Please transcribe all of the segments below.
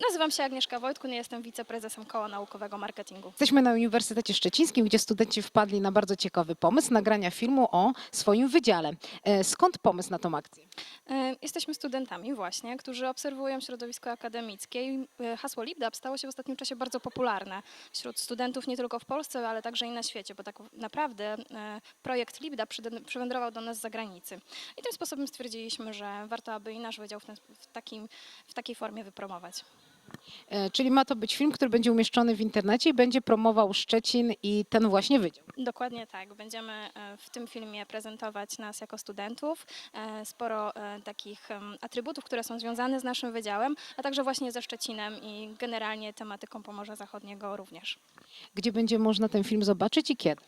Nazywam się Agnieszka Wojtkun, jestem wiceprezesem Koła Naukowego Marketingu. Jesteśmy na Uniwersytecie Szczecińskim, gdzie studenci wpadli na bardzo ciekawy pomysł nagrania filmu o swoim wydziale. E, Skąd pomysł na tą akcję? E, Jesteśmy studentami właśnie, którzy obserwują środowisko akademickie i e, hasło LibDAP stało się w ostatnim czasie bardzo popularne wśród studentów nie tylko w Polsce, ale także i na świecie, bo tak naprawdę e, projekt LibDAP przyde- przywędrował do nas z zagranicy. I tym sposobem stwierdziliśmy, że warto, aby i nasz wydział w, ten, w, takim, w takiej formie wypromować. E, Czyli ma to być film, który będzie umieszczony w internecie i będzie promował Szczecin i ten właśnie wydział. Dokładnie tak. Będziemy e, w tym filmie prezentować nas jako studentów. E, Sporo takich atrybutów, które są związane z naszym wydziałem, a także właśnie ze Szczecinem i generalnie tematyką Pomorza Zachodniego również. Gdzie będzie można ten film zobaczyć i kiedy?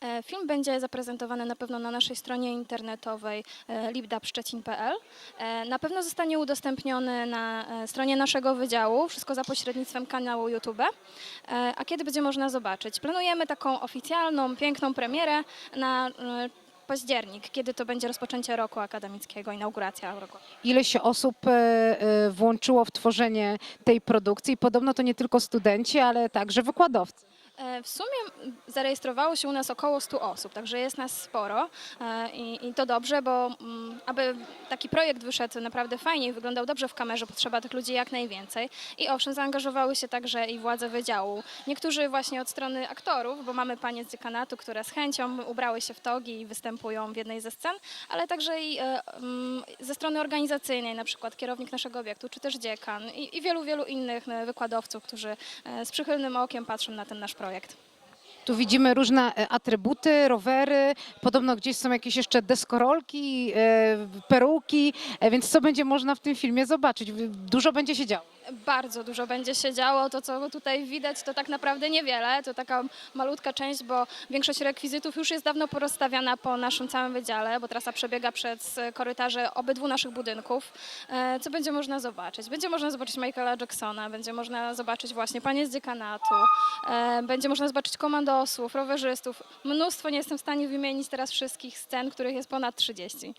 E, Film będzie zaprezentowany na pewno na naszej stronie internetowej e, libdapszczecin.pl. E, Na pewno zostanie udostępniony na stronie naszego wydziału, wszystko za pośrednictwem kanału YouTube. A kiedy będzie można zobaczyć? Planujemy taką oficjalną, piękną premierę na październik, kiedy to będzie rozpoczęcie roku akademickiego, inauguracja roku. Ile się osób włączyło w tworzenie tej produkcji? Podobno to nie tylko studenci, ale także wykładowcy. E, W sumie zarejestrowało się u nas około 100 osób, także jest nas sporo e, i, i to dobrze, bo mm, aby taki projekt wyszedł naprawdę fajnie i wyglądał dobrze w kamerze, potrzeba tych ludzi jak najwięcej. I owszem, zaangażowały się także i władze wydziału. Niektórzy właśnie od strony aktorów, bo mamy panie z dziekanatu, które z chęcią ubrały się w togi i występują w jednej ze scen, ale także i e, mm, ze strony organizacyjnej, na przykład kierownik naszego obiektu, czy też dziekan i, i wielu, wielu innych wykładowców, którzy z przychylnym okiem patrzą na ten nasz projekt. Tu widzimy różne e, atrybuty, rowery, podobno gdzieś są jakieś jeszcze deskorolki, e, peruki, e, więc co będzie można w tym filmie zobaczyć? Dużo będzie się działo. Bardzo dużo będzie się działo. To, co tutaj widać, to tak naprawdę niewiele. To taka malutka część, bo większość rekwizytów już jest dawno porozstawiana po naszym całym wydziale, bo trasa przebiega przez korytarze obydwu naszych budynków. E, Co będzie można zobaczyć? Będzie można zobaczyć Michaela Jacksona, będzie można zobaczyć właśnie panie z dziekanatu, e, będzie można zobaczyć komandosów, rowerzystów. Mnóstwo, nie jestem w stanie wymienić teraz wszystkich scen, których jest ponad 30.